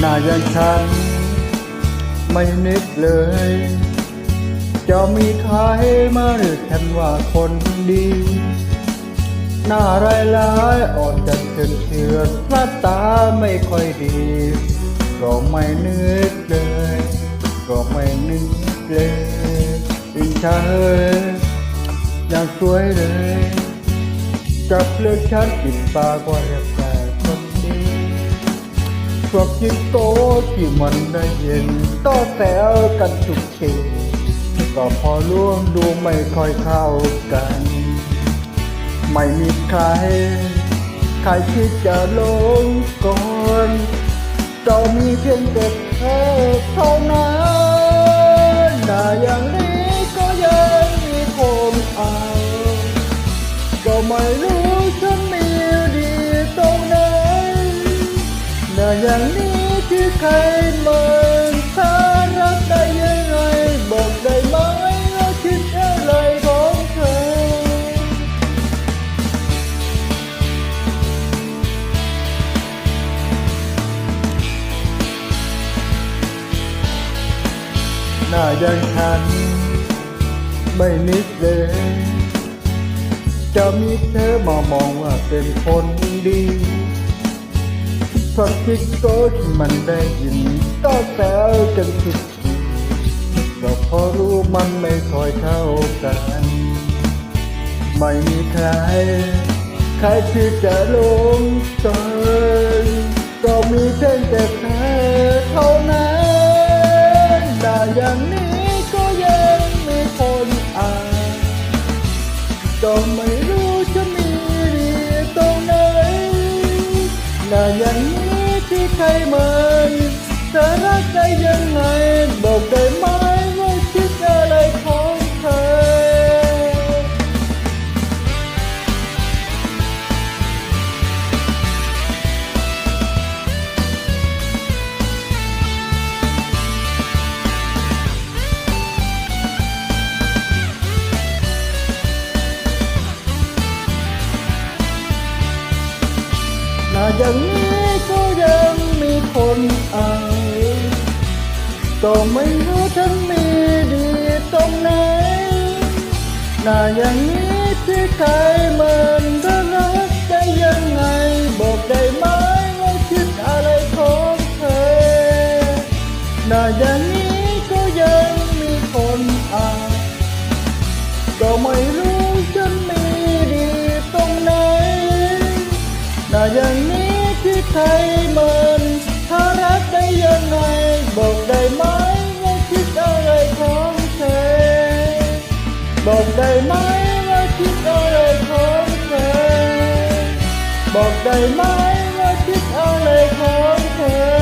หน้าอย่างฉัน ไม่นึกเลย จะมีใครมาเรียกฉันว่าคนดี หน้าร้ายร้ายอ่อนจันเถื่อนเถื่อนหน้าตาไม่ค่อยดี ก็ไม่นึกเลย ก็ไม่นึกเลยอินชาเอ้ยยังสวยเลยจับเลือกฉันปิดปากว่าเรียกแต่คนดีพ วกจิงโตที่มันได้เยินต่อแถวกันทุกทีก็พอร่วมดูไม่ค่อยเข้ากัน ไม่มีใคร ใครที่จะลงก่อนก็มีเพียงแต่เธอเท่านั้นหน้าอย่างนี้ก็ยังมีคนเอาก็ไม่รู้ฉัน อย่างนี้ที่ใครมือนถ้ารักได้ยังไงบอกได้ไหมว่าคิดอะไรของเธอ หน้าอย่างฉัน ไม่นิดเลยจะมีเธอมามองว่าเป็นคนดี ความคิดก็ที่มันได้ยินก็แซวกันทุกทีก็เพอรู้มันไม่ค่อยเข้ากัน ไม่มีใคร ใครที่จะลงตนก็มีเพียงแต่เธอเท่านั้นแต่อย่างนี้ก็ยังมีคนอ่านก็ไม่รู้จะมีดีตรงไหนหน้าอย่าง นี้ที่ใครเหมือนจะรักได้ยัง ก็ไม่รู้ฉันมีดีตรงไหนหน้าอย่างนี้ที่ใครเหมือนจะรักได้ยังไง บอกได้ไหมว่าคิดอะไรของเธอหน้าอย่างนี้ก็ยังมีคนเอานก็ไม่รู้ฉันมีดีตรงไหนหน้าอย่างนี้ที่ใครเหมือนถ้ารักได้ยังไง บอกได้ไหม บอกได้ไหมว่าคิดอะไรของเธอ บอกได้ไหมว่าคิดอะไรของเธอ